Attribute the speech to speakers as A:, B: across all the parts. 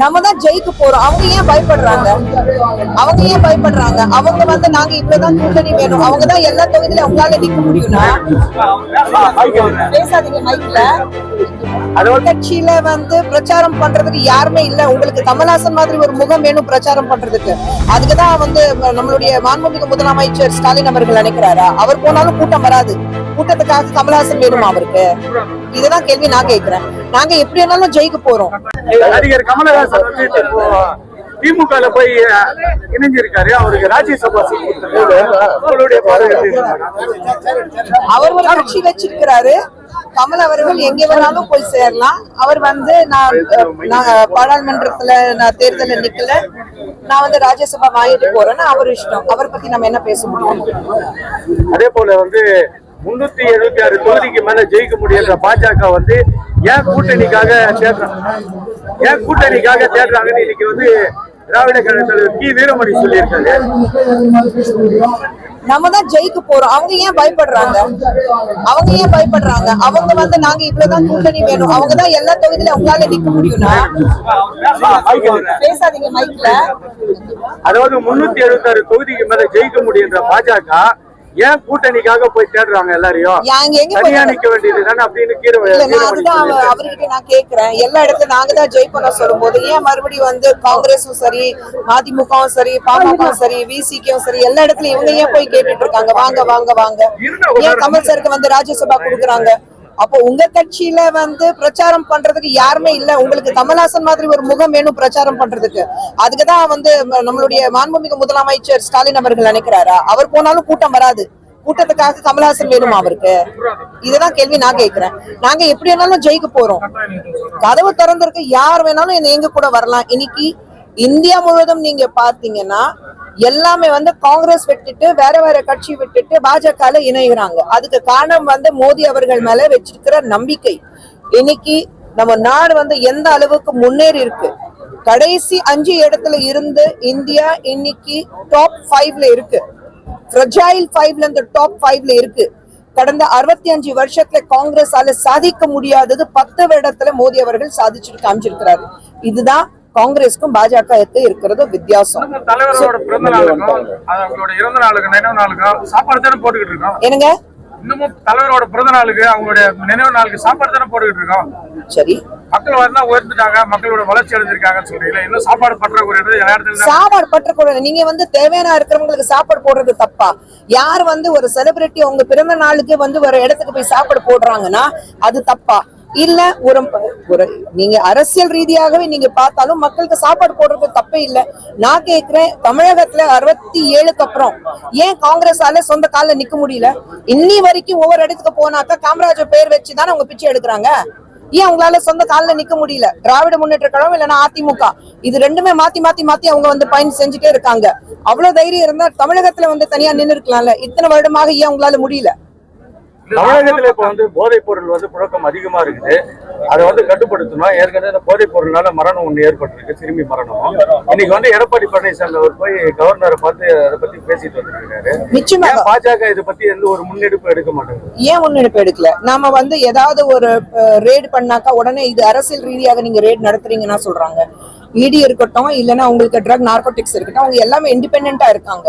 A: நம்ம தான் ஜெயிக்க போறோம். அவங்க ஏன் பயப்படுறாங்க? அவங்க ஏன் பயப்படுறாங்க? அவங்க வந்து நாங்க இவ்வளவுதான் கூட்டணி வேணும். அவங்க தான் எல்லா தொகுதியிலும் அவங்களால நிக்க முடியும்னா பேசாதீங்க மைக்ல கட்சியில வந்து பிரச்சாரம் பண்றதுக்கு யாருமே இல்ல. உங்களுக்கு கமல்ஹாசன் மாதிரி ஒரு முகம் வேணும் பிரச்சாரம் பண்றதுக்கு. அதுக்குதான் வந்து நம்மளுடைய மாண்புமிகு முதலமைச்சர் ஸ்டாலின் அவர்கள் நினைக்கிறாரா? அவர் போனாலும் கூட்டம் வராது. கூட்டத்துக்காக கமல்ஹாசன் வேணுமா அவருக்கு இதுதான் கேள்வி நான் கேக்குறேன் நாங்க எப்படி வேணாலும் ஜெயிக்க போறோம்.
B: நடிகர் கமலஹாசன் வந்து திமுக போய் இணைஞ்சிருக்காரு. அவருக்கு ராஜ்யசபா?
A: அவர் ஒரு கட்சி வச்சிருக்கிறாரு. கமல் அவர்கள் எங்க வேணாலும் போய் சேரலாம். அவர் வந்து நான் பாராளுமன்றத்துல நான் தேர்தல்ல நிக்கல. நான் வந்து ராஜ்யசபா வாங்கிட்டு போறேன்னு அவர் இஷ்டம். அவர் பத்தி நம்ம என்ன பேச முடியும்?
B: அதே போல வந்து முன்னூத்தி எழுபத்தி ஆறு தொகுதிக்கு மேல ஜெயிக்க முடியாத பாஜக வந்து ஏன் கூட்டணிக்காக தேடுறாங்க ஏன் கூட்டணிக்காக தேடுறாங்கன்னு இன்னைக்கு வந்து திராவிட கழக தலைவர் கி. வீரமணி சொல்லியிருக்காரு.
A: நம்ம தான் ஜெயிக்க போறோம். அவங்க ஏன் பயப்படுறாங்க? அவங்க ஏன் பயப்படுறாங்க? அவங்க வந்து நாங்க இவ்வளவுதான் கூட்டணி வேணும். அவங்க தான் எல்லா தொகுதியிலும் அவங்களால நிக்க முடியும்னா? பேசாதீங்க மைக்ல
B: அதாவது முன்னூத்தி எழுபத்தி ஆறு தொகுதிக்கு மேல ஜெயிக்க முடியுன்ற பாஜக ஏன் கூட்டணிக்காக போய் தேடுறாங்க எல்லாரையும்? தனியா நிக்க வேண்டியது தானே? அப்படின்னு.
A: அவர்கிட்ட நான் கேக்குறேன். எல்லா இடத்துல நாங்க தான் ஜெயிப்போம் சொல்லும் போது ஏன் மறுபடியும் வந்து காங்கிரஸும் சரி மதிமுகவும் சரி பாமகவும் சரி விசிக்கும் சரி எல்லா இடத்துலயும் இவங்க ஏன் போய் கேட்டுட்டு இருக்காங்க? வாங்க வாங்க வாங்க. ஏன் கமல் சருக்கு வந்து ராஜ்யசபா கொடுக்குறாங்க? அப்போ உங்க கட்சியில வந்து பிரச்சாரம் பண்றதுக்கு யாருமே இல்ல. உங்களுக்கு கமல்ஹாசன் மாதிரி ஒரு முகம் வேணும் பிரச்சாரம் பண்றதுக்கு. அதுக்குதான் வந்து நம்மளுடைய மாண்புமிகு முதலமைச்சர் ஸ்டாலின் அவர்கள் நினைக்கிறாரா? அவர் போனாலும் கூட்டம் வராது. கூட்டத்துக்காக கமல்ஹாசன் வேணுமா அவருக்கு? இதுதான் கேள்வி நான் கேட்கிறேன். நாங்க எப்படி வேணாலும் ஜெயிக்க போறோம். கதவு திறந்திருக்கு. யார் வேணாலும் எங்க கூட வரலாம். இன்னைக்கு இந்தியா முழுவதும் நீங்க பாத்தீங்கன்னா எல்லாமே வந்து காங்கிரஸ் விட்டுட்டு வேற வேற கட்சி விட்டுட்டு பாஜக இணைகிறாங்க. அதுக்கு காரணம் வந்து மோடி அவர்கள் மேல வச்சிருக்கிற நம்பிக்கை. இன்னைக்கு நம்ம நாடு வந்து எந்த அளவுக்கு முன்னேறி இருக்கு? கடைசி அஞ்சு இடத்துல இருந்து இந்தியா இன்னைக்கு டாப் ஃபைவ்ல இருக்கு. ஃப்ரஜைல் ஃபைவ்ல இருந்து டாப் ஃபைவ்ல இருக்கு. கடந்த அறுபத்தி அஞ்சு வருஷத்துல காங்கிரஸால சாதிக்க முடியாதது பத்து வருடத்துல மோடி அவர்கள் சாதிச்சுட்டு காமிச்சிருக்கிறாரு. இதுதான் காங்கிரஸ்க்கும் பாஜகவுக்கு இருக்கிறது வித்தியாசம்.
C: இன்னமும் தலைவரோட பிறந்த நாளுக்கும் அது அவங்களோட இறந்த நாளுக்கு நினைவு நாளுக்கும் சாப்பாடு தானே போட்டுக்கிட்டு இருக்கோம்?
A: என்னங்க?
C: இன்னமும் தலைவரோட பிறந்த நாளுக்கு அவங்களுடைய நினைவு நாளுக்கு சாப்பாடு தானே போட்டுக்கிட்டு இருக்கோம்?
A: சரி.
C: மக்கள் வந்து உயர்ந்துட்டாங்க மக்களோட வளர்ச்சி அடைஞ்சிருக்காங்கன்னு சொல்றீங்களா இன்னும் சாப்பாடு பற்றாக்குறை
A: சாப்பாடு பற்றக்கூடாது நீங்க வந்து தேவையான இருக்கிறவங்களுக்கு சாப்பாடு போடுறது தப்பா? யார் வந்து ஒரு செலிபிரிட்டி உங்க பிறந்த நாளுக்கு வந்து ஒரு இடத்துக்கு போய் சாப்பாடு போடுறாங்கன்னா அது தப்பா? இல்ல ஒரு ஒரு நீங்க அரசியல் ரீதியாகவே நீங்க பார்த்தாலும் மக்களுக்கு சாப்பாடு போடுறது தப்பே இல்ல. நான் கேக்குறேன் தமிழகத்துல அறுபத்தி ஏழுக்கு அப்புறம் ஏன் காங்கிரஸால சொந்த கால்ல நிக்க முடியல? இன்னி வரைக்கும் ஒவ்வொரு இடத்துக்கு போனாக்கா காமராஜர் பேர் வச்சு தானே அவங்க பிச்சை எடுக்கிறாங்க? ஏன் அவங்களால சொந்த கால்ல நிக்க முடியல? திராவிட முன்னேற்ற கழகம் இல்லைன்னா அதிமுக. இது ரெண்டுமே மாத்தி மாத்தி மாத்தி அவங்க வந்து பயன் செஞ்சுட்டே இருக்காங்க. அவ்வளவு தைரியம் இருந்தா தமிழகத்துல வந்து தனியா நின்னு இருக்கலாம்ல இத்தனை வருடமாக ஏன் உங்களால முடியல?
B: தமிழகத்துல இப்ப வந்து போதைப் பொருள் வந்து புழக்கம் அதிகமா இருக்குது. அதை வந்து கட்டுப்படுத்தணும் ஏற்கனவே இந்த போதைப் பொருள்னால மரணம் ஒண்ணு ஏற்பட்டிருக்கு சிறுமி மரணம். இன்னைக்கு வந்து எடப்பாடி பழனிசாமி அவர் போய் கவர்னரை பார்த்து அதை பத்தி பேசிட்டு வந்திருக்காரு.
A: நிச்சயமாக
B: ஏன் பாஜக இதை பத்தி எந்த ஒரு முன்னெடுப்பு எடுக்க மாட்டேங்குது?
A: ஏன் முன்னெடுப்பு எடுக்கல? நாம வந்து ஏதாவது ஒரு ரேட் பண்ணாக்கா உடனே இது அரசியல் ரீதியாக நீங்க ரேட் நடத்துறீங்கன்னா சொல்றாங்க. இடி இருக்கட்டும் இல்லைன்னா உங்களுக்கு ட்ரக் நார்கோட்டிக்ஸ் இருக்கட்டும் அவங்க எல்லாமே இண்டிபெண்டா இருக்காங்க.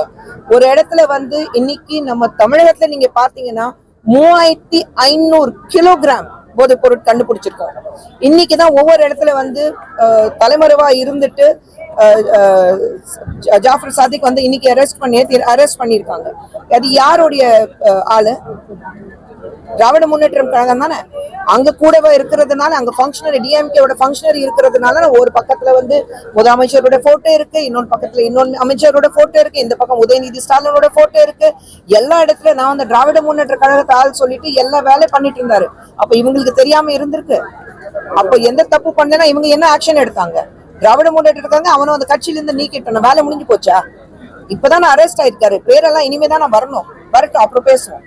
A: ஒரு இடத்துல வந்து இன்னைக்கு நம்ம தமிழகத்துல நீங்க பாத்தீங்கன்னா மூவாயிரத்தி ஐநூறு கிலோகிராம் போதைப் பொருள் கண்டுபிடிச்சிருக்கோம் இன்னைக்கு தான் ஒவ்வொரு இடத்துல வந்து தலைமறைவா இருந்துட்டு ஜாஃபர் சாதிக் வந்து இன்னைக்கு அரெஸ்ட் பண்ணி அரெஸ்ட் பண்ணியிருக்காங்க. அது யாருடைய ஆளு? திராவிட முன்னேற்றம் கழகம் தானே? அங்க கூடவே இருக்கிறதுனால அங்க ஃபங்க்ஷனரி டிஎம்கேவோட ஃபங்க்ஷனரி இருக்கிறதுனால ஒரு பக்கத்துல வந்து முதலமைச்சரோட போட்டோ இருக்கு இன்னொரு பக்கத்துல இன்னொன்று அமைச்சரோட போட்டோ இருக்கு இந்த பக்கம் உதயநிதி ஸ்டாலினோட போட்டோ இருக்கு. எல்லா இடத்துல நான் வந்து திராவிட முன்னேற்ற கழகத்தை ஆள் சொல்லிட்டு எல்லா வேலையும் பண்ணிட்டு இருந்தாரு. அப்ப இவங்களுக்கு தெரியாம இருந்திருக்கு. அப்ப எந்த தப்பு பண்ணலன்னா இவங்க என்ன ஆக்ஷன் எடுத்தாங்க? திராவிட முன்னேற்ற இருக்காங்க அவனை அந்த கட்சியில இருந்து நீக்கிட்டணும் வேலை முடிஞ்சு போச்சா? இப்பதான் அரெஸ்ட் ஆயிருக்காரு. பேரெல்லாம் இனிமே தான் வரணும். வரட்டும் அப்புறம் பேசுவோம்.